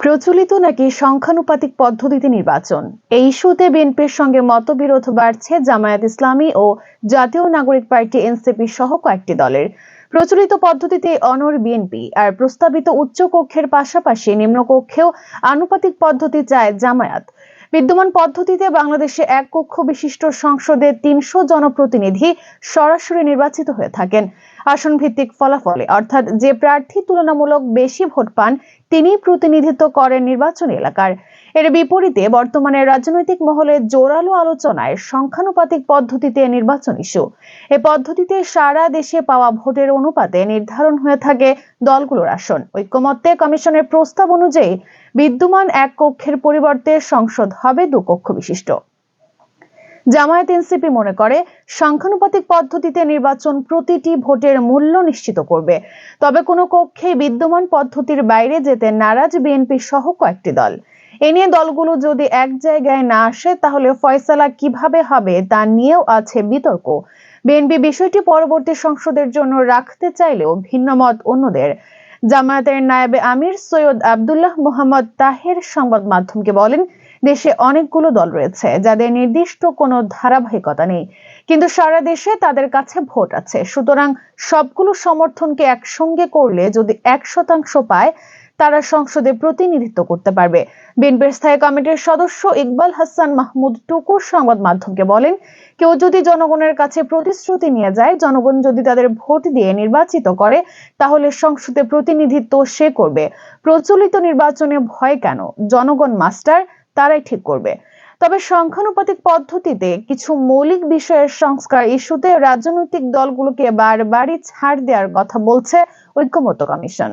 প্রচলিত নাকি সংখ্যানুপাতিক পদ্ধতিতে নির্বাচন? এই ইস্যুতে বিএনপির সঙ্গে মতবিরোধ বাড়ছে জামায়াত ইসলামী ও জাতীয় নাগরিক পার্টি, এনসিপি সহ কয়েকটি দলের। প্রচলিত পদ্ধতিতে অনর বিএনপি, আর প্রস্তাবিত উচ্চ কক্ষের পাশাপাশি নিম্নকক্ষেও আনুপাতিক পদ্ধতি চায় জামায়াত। বিদ্যমান পদ্ধতিতে বাংলাদেশে এক কক্ষ বিশিষ্ট সংসদে তিনশো জনপ্রতিনিধি সরাসরি নির্বাচিত হয়ে থাকেন। আসন ভিত্তিক ফলাফলে, অর্থাৎ যে প্রার্থী তুলনামূলক বেশি ভোট পান, তিনিই প্রতিনিধিত্ব করেন নির্বাচনী এলাকার। এর বিপরীতে বর্তমানে রাজনৈতিক মহলে জোরালো আলোচনায় সংখ্যানুপাতিক পদ্ধতিতে নির্বাচন ইস্যু। এ পদ্ধতিতে সারা দেশে পাওয়া ভোটের অনুপাতে নির্ধারণ হয়ে থাকে দলগুলোর আসন। ঐক্যমত্যে কমিশনের প্রস্তাব অনুযায়ী বিদ্যমান এক কক্ষের পরিবর্তে সংসদ হবে দু কক্ষ বিশিষ্ট। জামায়াত এনসিপি মনে করে, সংখ্যানুপাতিক পদ্ধতিতে নির্বাচন প্রতিটি ভোটের মূল্য নিশ্চিত করবে। তবে কোনো কক্ষে বিদ্যমান পদ্ধতির বাইরে যেতে নারাজ বিএনপি সহ কয়েকটি দল। এ নিয়ে দলগুলো যদি এক জায়গায় না আসে, তাহলে ফয়সালা কীভাবে হবে তা নিয়েও আছে বিতর্ক। বিএনপি বিষয়টি পরবর্তী সংসদের জন্য রাখতে চাইলেও ভিন্নমত অন্যদের। জামায়াতের নায়েবে আমির সৈয়দ আবদুল্লাহ মোহাম্মদ তাহের সংবাদ মাধ্যমকে বলেন, দেশে অনেকগুলো দল রয়েছে যাদের নির্দিষ্ট কোনো ধারাবাহিকতা নেই। কিন্তু সারা দেশে তাদের কাছে ভোট আছে। সুতরাং সবগুলো সমর্থনকে একসঙ্গে করলে যদি এক শতাংশ পায় তারা সংসদে প্রতিনিধিত্ব করতে পারবে। বিএনপির স্থায়ী কমিটির সদস্য ইকবাল হাসান মাহমুদ টুকুর সংবাদ মাধ্যমকে বলেন, কেউ যদি জনগণের কাছে প্রতিশ্রুতি নিয়ে যায়, জনগণ যদি তাদের ভোট দিয়ে নির্বাচিত করে, তাহলে সংসদে প্রতিনিধিত্ব সে করবে। প্রচলিত নির্বাচনে ভয় কেন? জনগণ মাস্টার, তারাই ঠিক করবে। তবে সংখ্যানুপাতিক পদ্ধতিতে কিছু মৌলিক বিষয়ের সংস্কার ইস্যুতে রাজনৈতিক দলগুলোকে বারবারই ছাড় দেওয়ার কথা বলছে ঐক্যমত্য কমিশন।